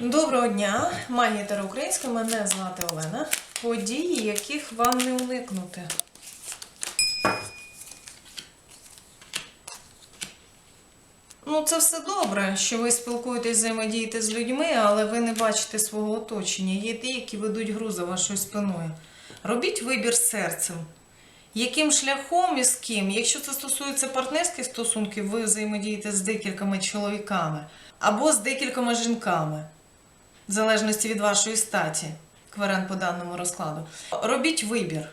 Доброго дня, магія Таро мене звати Олена. Події, яких вам не уникнути. Ну, це все добре, що ви спілкуєтесь, взаємодієте з людьми, але ви не бачите свого оточення. Є ті, які ведуть гру за вашою спиною. Робіть вибір серцем. Яким шляхом і з ким? Якщо це стосується партнерських стосунків, ви взаємодієте з декількома чоловіками або з декількома жінками в залежності від вашої статі, кварен по даному розкладу. Робіть вибір.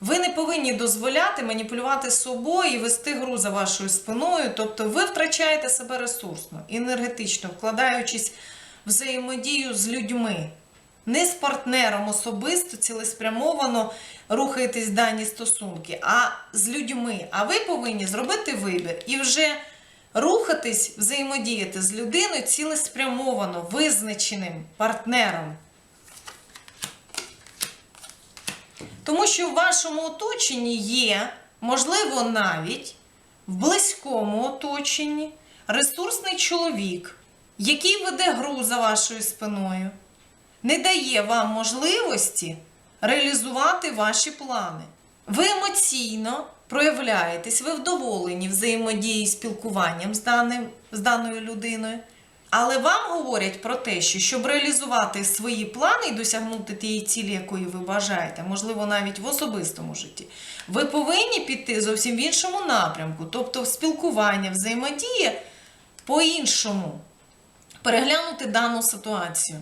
Ви не повинні дозволяти маніпулювати собою і вести гру за вашою спиною, тобто ви втрачаєте себе ресурсно, енергетично, вкладаючись в взаємодію з людьми. Не з партнером особисто, цілеспрямовано рухаєтесь дані стосунки, а з людьми. А ви повинні зробити вибір і вже рухатись, взаємодіяти з людиною цілеспрямовано, визначеним партнером. Тому що в вашому оточенні є, можливо, навіть в близькому оточенні ресурсний чоловік, який веде гру за вашою спиною, не дає вам можливості реалізувати ваші плани. Ви емоційно проявляєтесь, ви вдоволені взаємодії спілкуванням з, даним, з даною людиною. Але вам говорять про те, що щоб реалізувати свої плани і досягнути тієї цілі, якої ви бажаєте, можливо, навіть в особистому житті, ви повинні піти зовсім в іншому напрямку, тобто в спілкування, взаємодія по-іншому, переглянути дану ситуацію.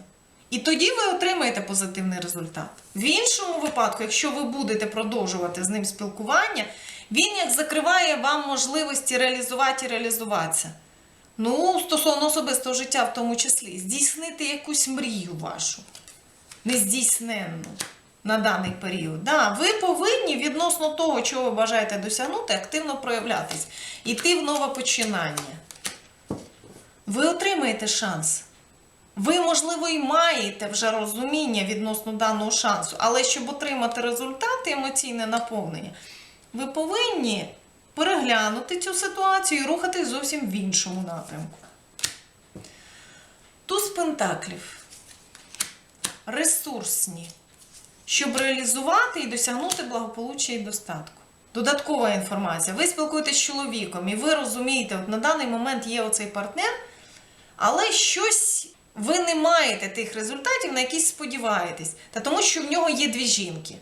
І тоді ви отримаєте позитивний результат. В іншому випадку, якщо ви будете продовжувати з ним спілкування, він як закриває вам можливості реалізувати і реалізуватися. Ну, стосовно особистого життя, в тому числі, здійснити якусь мрію вашу, нездійсненну на даний період. Да, ви повинні відносно того, чого ви бажаєте досягнути, активно проявлятись, іти в нове починання. Ви отримаєте шанс. Ви, можливо, і маєте вже розуміння відносно даного шансу, але щоб отримати результати емоційне наповнення, ви повинні переглянути цю ситуацію і рухатись зовсім в іншому напрямку. Туз пентаклів. Ресурсні, щоб реалізувати і досягнути благополуччя і достатку. Додаткова інформація. Ви спілкуєтесь з чоловіком, і ви розумієте, от на даний момент є оцей партнер, але щось ви не маєте тих результатів, на які сподіваєтесь. Та тому, що в нього є дві жінки.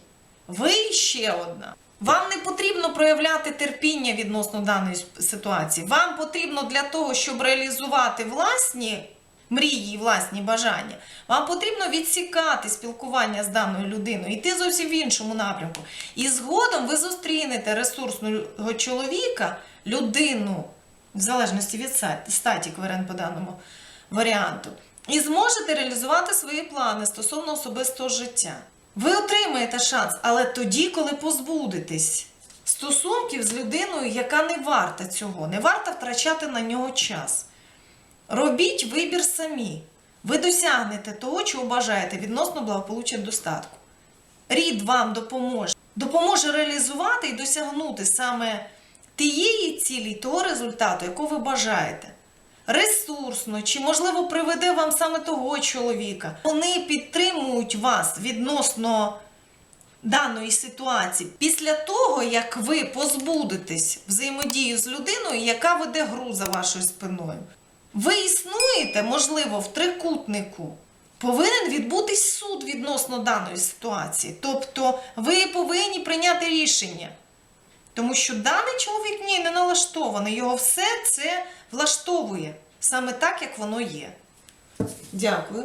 Ви ще одна. Вам не потрібно проявляти терпіння відносно даної ситуації. Вам потрібно для того, щоб реалізувати власні мрії, і власні бажання, вам потрібно відсікати спілкування з даною людиною, йти зовсім в іншому напрямку. І згодом ви зустрінете ресурсного чоловіка, людину, в залежності від статі кверен по даному варіанту, і зможете реалізувати свої плани стосовно особистого життя. Ви отримаєте шанс, але тоді, коли позбудетесь стосунків з людиною, яка не варта цього, не варта втрачати на нього час. Робіть вибір самі. Ви досягнете того, чого бажаєте відносно благополуччя достатку. Рід вам допоможе. Допоможе реалізувати і досягнути саме тієї цілі, того результату, якого ви бажаєте. Ресурсно, чи, можливо, приведе вам саме того чоловіка. Вони підтримують вас відносно даної ситуації після того, як ви позбудетесь взаємодії з людиною, яка веде гру за вашою спиною. Ви існуєте, можливо, в трикутнику. Повинен відбутись суд відносно даної ситуації. Тобто ви повинні прийняти рішення. Тому що даний чоловік ні, не налаштований. Його все це влаштовує саме так, як воно є. Дякую.